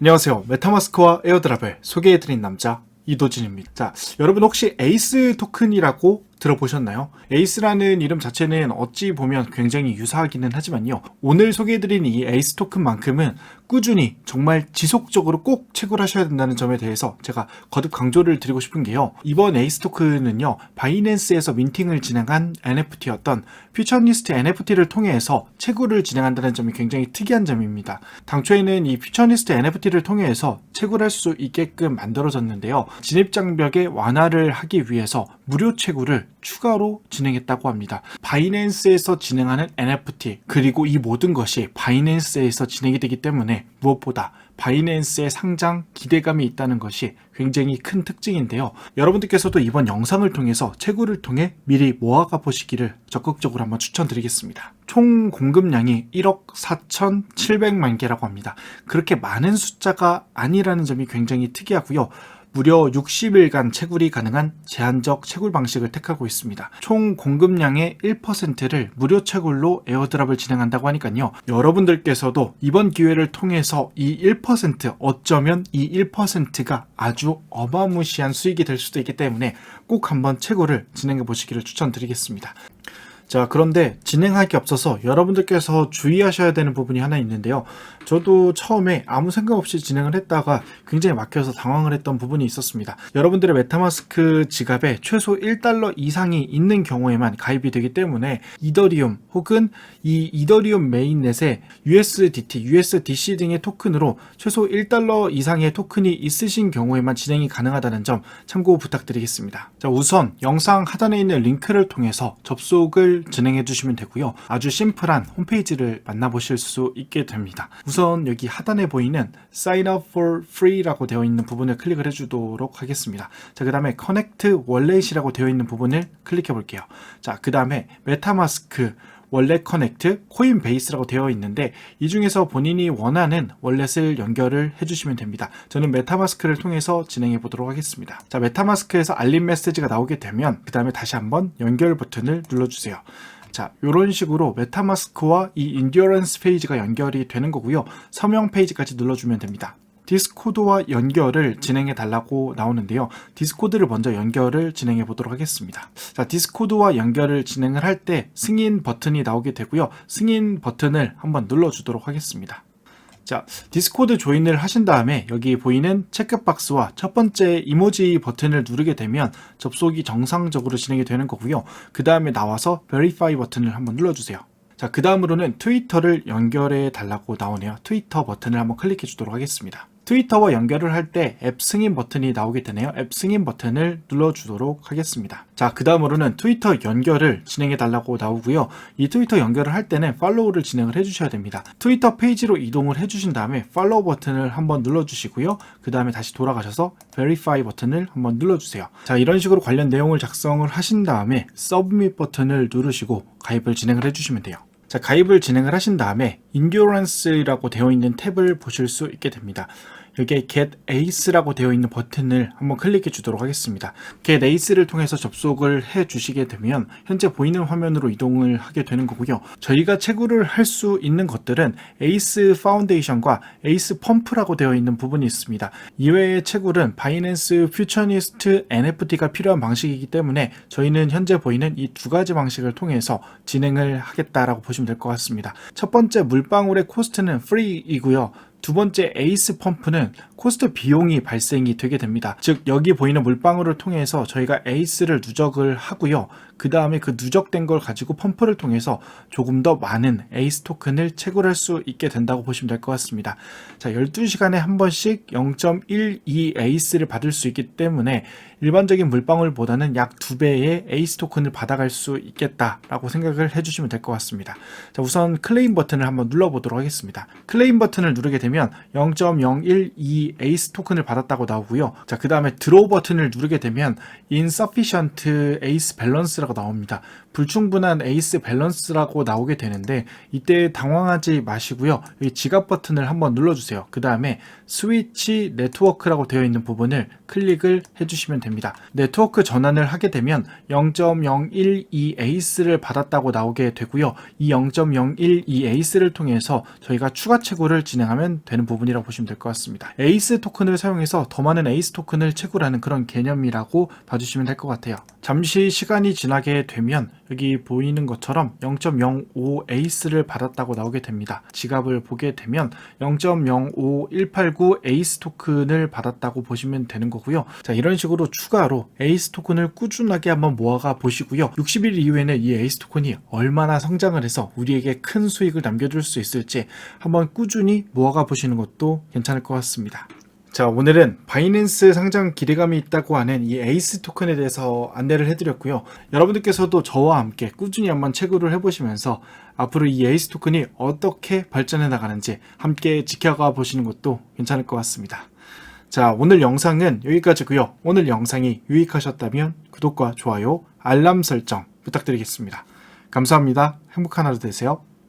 안녕하세요. 메타마스크와 에어드랍을 소개해드린 남자 이도진입니다. 자, 여러분 혹시 에이스 토큰이라고 들어보셨나요? 에이스라는 이름 자체는 어찌 보면 굉장히 유사하기는 하지만요. 오늘 소개해드린 이 에이스 토큰만큼은 꾸준히 정말 지속적으로 꼭 채굴 하셔야 된다는 점에 대해서 제가 거듭 강조를 드리고 싶은 게요. 이번 에이스 토큰은요. 바이낸스에서 민팅을 진행한 NFT였던 퓨처니스트 NFT를 통해서 채굴을 진행한다는 점이 굉장히 특이한 점입니다. 당초에는 이 퓨처니스트 NFT를 통해서 채굴할 수 있게끔 만들어졌는데요. 진입장벽의 완화를 하기 위해서 무료 채굴을 추가로 진행했다고 합니다. 바이낸스에서 진행하는 NFT 그리고 이 모든 것이 바이낸스에서 진행이 되기 때문에 무엇보다 바이낸스의 상장 기대감이 있다는 것이 굉장히 큰 특징인데요. 여러분들께서도 이번 영상을 통해서 채굴을 통해 미리 모아가 보시기를 적극적으로 한번 추천드리겠습니다. 총 공급량이 1억 4,700만 개라고 합니다. 그렇게 많은 숫자가 아니라는 점이 굉장히 특이하고요. 무려 60일간 채굴이 가능한 제한적 채굴 방식을 택하고 있습니다. 총 공급량의 1%를 무료 채굴로 에어드랍을 진행한다고 하니까요. 여러분들께서도 이번 기회를 통해서 이 1% 어쩌면 이 1%가 아주 어마무시한 수익이 될 수도 있기 때문에 꼭 한번 채굴을 진행해 보시기를 추천드리겠습니다. 자, 그런데 진행할 게 없어서 여러분들께서 주의하셔야 되는 부분이 하나 있는데요. 저도 처음에 아무 생각 없이 진행을 했다가 굉장히 막혀서 당황을 했던 부분이 있었습니다. 여러분들의 메타마스크 지갑에 최소 1달러 이상이 있는 경우에만 가입이 되기 때문에 이더리움 혹은 이 이더리움 메인넷에 USDT, USDC 등의 토큰으로 최소 1달러 이상의 토큰이 있으신 경우에만 진행이 가능하다는 점 참고 부탁드리겠습니다. 자, 우선 영상 하단에 있는 링크를 통해서 접속을 진행해 주시면 되고요. 아주 심플한 홈페이지를 만나보실 수 있게 됩니다. 우선 여기 하단에 보이는 Sign up for free라고 되어 있는 부분을 클릭을 해주도록 하겠습니다. 자, 그 다음에 Connect Wallet이라고 되어 있는 부분을 클릭해 볼게요. 자, 그 다음에 메타마스크 월렛 커넥트, 코인 베이스라고 되어 있는데 이 중에서 본인이 원하는 월렛을 연결을 해주시면 됩니다. 저는 메타마스크를 통해서 진행해 보도록 하겠습니다. 자, 메타마스크에서 알림 메시지가 나오게 되면 그 다음에 다시 한번 연결 버튼을 눌러주세요. 자, 이런 식으로 메타마스크와 이 인디어런스 페이지가 연결이 되는 거고요. 서명 페이지까지 눌러주면 됩니다. 디스코드와 연결을 진행해 달라고 나오는데요. 디스코드를 먼저 연결을 진행해 보도록 하겠습니다. 자, 디스코드와 연결을 진행을 할 때 승인 버튼이 나오게 되고요. 승인 버튼을 한번 눌러 주도록 하겠습니다. 자, 디스코드 조인을 하신 다음에 여기 보이는 체크박스와 첫 번째 이모지 버튼을 누르게 되면 접속이 정상적으로 진행이 되는 거고요. 그 다음에 나와서 Verify 버튼을 한번 눌러주세요. 자, 그 다음으로는 트위터를 연결해 달라고 나오네요. 트위터 버튼을 한번 클릭해 주도록 하겠습니다. 트위터와 연결을 할 때 앱 승인 버튼이 나오게 되네요. 앱 승인 버튼을 눌러주도록 하겠습니다. 자, 그 다음으로는 트위터 연결을 진행해 달라고 나오고요. 이 트위터 연결을 할 때는 팔로우를 진행을 해주셔야 됩니다. 트위터 페이지로 이동을 해주신 다음에 팔로우 버튼을 한번 눌러주시고요. 그 다음에 다시 돌아가셔서 Verify 버튼을 한번 눌러주세요. 자, 이런 식으로 관련 내용을 작성을 하신 다음에 Submit 버튼을 누르시고 가입을 진행을 해주시면 돼요. 자, 가입을 진행을 하신 다음에 Endurance라고 되어 있는 탭을 보실 수 있게 됩니다. 여기에 Get Ace라고 되어 있는 버튼을 한번 클릭해 주도록 하겠습니다. Get Ace를 통해서 접속을 해 주시게 되면 현재 보이는 화면으로 이동을 하게 되는 거고요. 저희가 채굴을 할 수 있는 것들은 Ace 파운데이션과 Ace 펌프라고 되어 있는 부분이 있습니다. 이외의 채굴은 바이낸스 퓨처니스트 NFT가 필요한 방식이기 때문에 저희는 현재 보이는 이 두 가지 방식을 통해서 진행을 하겠다라고 보시면 될 것 같습니다. 첫 번째 물방울의 코스트는 free이고요. 두 번째 에이스 펌프는 코스트 비용이 발생이 되게 됩니다. 즉 여기 보이는 물방울을 통해서 저희가 에이스를 누적을 하고요. 그 다음에 그 누적된 걸 가지고 펌프를 통해서 조금 더 많은 에이스 토큰을 채굴할 수 있게 된다고 보시면 될 것 같습니다. 자, 12시간에 한 번씩 0.12 에이스를 받을 수 있기 때문에 일반적인 물방울보다는 약 2배의 에이스 토큰을 받아갈 수 있겠다라고 생각을 해주시면 될 것 같습니다. 자, 우선 클레임 버튼을 한번 눌러보도록 하겠습니다. 클레임 버튼을 누르게 되면 0.012 에이스 토큰을 받았다고 나오고요. 자, 그 다음에 드로우 버튼을 누르게 되면 insufficient ace balance라고 나옵니다. 불충분한 에이스 밸런스라고 나오게 되는데 이때 당황하지 마시고요. 이 지갑 버튼을 한번 눌러주세요. 그 다음에 스위치 네트워크라고 되어 있는 부분을 클릭을 해주시면 됩니다. 네트워크 전환을 하게 되면 0.012 에이스를 받았다고 나오게 되고요. 이 0.012 에이스를 통해서 저희가 추가 채굴을 진행하면 되는 부분이라고 보시면 될 것 같습니다. 에이스 토큰을 사용해서 더 많은 에이스 토큰을 채굴하는 그런 개념이라고 봐주시면 될 것 같아요. 잠시 시간이 지나게 되면 여기 보이는 것처럼 0.05 에이스를 받았다고 나오게 됩니다. 지갑을 보게 되면 0.05189 에이스 토큰을 받았다고 보시면 되는 거고요. 자, 이런 식으로 추가로 에이스 토큰을 꾸준하게 한번 모아가 보시고요. 60일 이후에는 이 에이스 토큰이 얼마나 성장을 해서 우리에게 큰 수익을 남겨줄 수 있을지 한번 꾸준히 모아가 보시는 것도 괜찮을 것 같습니다. 자, 오늘은 바이낸스 상장 기대감이 있다고 하는 이 에이스 토큰에 대해서 안내를 해드렸고요. 여러분들께서도 저와 함께 꾸준히 한번 체크를 해보시면서 앞으로 이 에이스 토큰이 어떻게 발전해 나가는지 함께 지켜가 보시는 것도 괜찮을 것 같습니다. 자, 오늘 영상은 여기까지고요. 오늘 영상이 유익하셨다면 구독과 좋아요, 알람 설정 부탁드리겠습니다. 감사합니다. 행복한 하루 되세요.